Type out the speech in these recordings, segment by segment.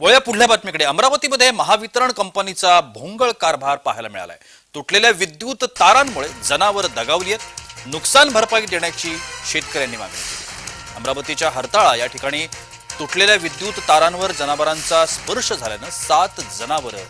वळ्या पुढल्या बातमीकडे. अमरावतीमध्ये महावितरण कंपनीचा भोंगळ कारभार पाहायला मिळालाय. तुटलेल्या विद्युत तारांमुळे जनावर दगावली आहेत. नुकसान भरपाई देण्याची शेतकऱ्यांनी मागणी केली. अमरावतीच्या हरताळा या ठिकाणी तुटलेल्या विद्युत तारांवर जनावरांचा स्पर्श झाल्यानं सात जनावरं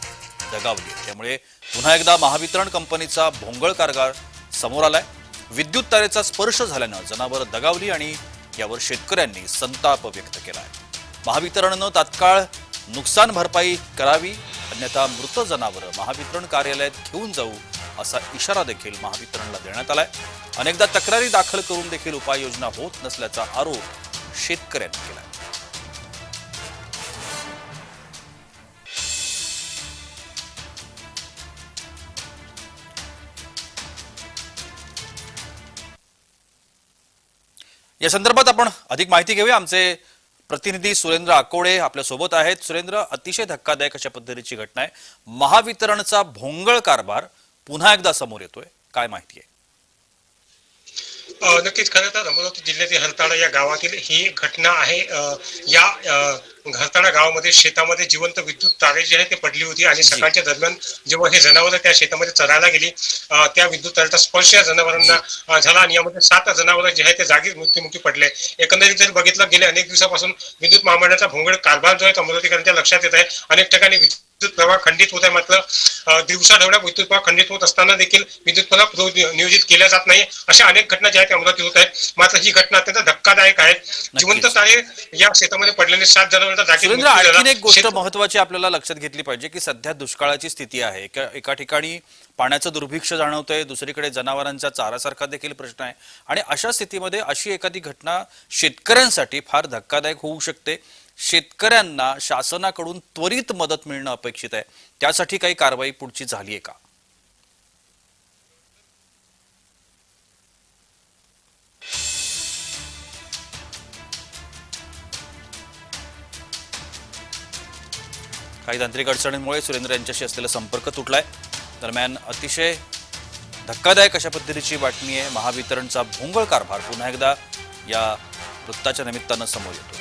दगावली त्यामुळे पुन्हा एकदा महावितरण कंपनीचा भोंगळ कारभार समोर आलाय. विद्युत तारेचा स्पर्श झाल्यानं जनावरं दगावली आणि यावर शेतकऱ्यांनी संताप व्यक्त केला आहे महावितरणनं तात्काळ नुकसान भरपाई करावी अन्यथा मृत जनावरं महावितरण कार्यालयात घेऊन जाऊ असा इशारा देखील महावितरणला देण्यात आलाय. अनेकदा तक्रारी दाखल करून देखील उपाययोजना होत नसल्याचा आरोप शेतकऱ्यांनी केला या संदर्भात आपण अधिक माहिती घेऊया. आमचे प्रतिनिधी सुरेंद्र आकोडे आपल्यासोबत आहेत. सुरेंद्र अतिशय धक्कादायक अशा पद्धतीची घटना आहे. महावितरणचा भोंगळ कारभार पुन्हा एकदा समोर येतोय. काय माहिती आहे? नक्कीच खरं तर अमरावती जिल्ह्यातील हरताळा या गावातील ही घटना आहे. या हरताळा गावामध्ये शेतामध्ये जिवंत विद्युत तारे जी आहे ते पडली होती आणि सकाळच्या दरम्यान जेव्हा हे जनावर त्या शेतामध्ये चरायला गेली त्या विद्युत तारेचा स्पर्श या जनावरांना झाला आणि यामध्ये सात जनावर जे आहे ते जागीच मृत्युमुखी पडले. एकंदरीत जर बघितलं गेले अनेक दिवसापासून विद्युत महामंडळाचा भोंगळ कारभार जो आहे अमरावतीकरांच्या लक्षात येत आहे. अनेक ठिकाणी विद्युत प्रवाह खंडित होत आहे. मात्र दिवसा ढवळ्या विद्युत प्रवाह खंडित होत असताना देखील विद्युत प्रवाह पुरव- नियोजित केला जात नाही. अशा अनेक घटना ज्या आहेत त्या अमरावतीत होत आहेत. मात्र ही घटना अत्यंत धक्कादायक आहे. जिवंत तारे या शेतामध्ये पडलेले सात. आणखीन एक गोष्ट महत्वाची आपल्याला लक्षात घेतली पाहिजे की सध्या दुष्काळाची स्थिती आहे. एका एका ठिकाणी पाण्याचं दुर्भिक्ष जाणवतंय दुसरीकडे जनावरांचा चारासारखा देखील प्रश्न आहे. आणि अशा स्थितीमध्ये अशी एखादी घटना शेतकऱ्यांसाठी फार धक्कादायक होऊ शकते. शेतकऱ्यांना शासनाकडून त्वरित मदत मिळणं अपेक्षित आहे. त्यासाठी काही कारवाई पुढची झाली आहे का? काही तांत्रिक अडचणींमुळे सुरेंद्र यांच्याशी असलेला संपर्क तुटलाय. दरम्यान अतिशय धक्कादायक अशा पद्धतीची बातमी आहे. महावितरणचा भोंगळ कारभार पुन्हा एकदा या वृत्ताच्या निमित्तानं समोर येतो.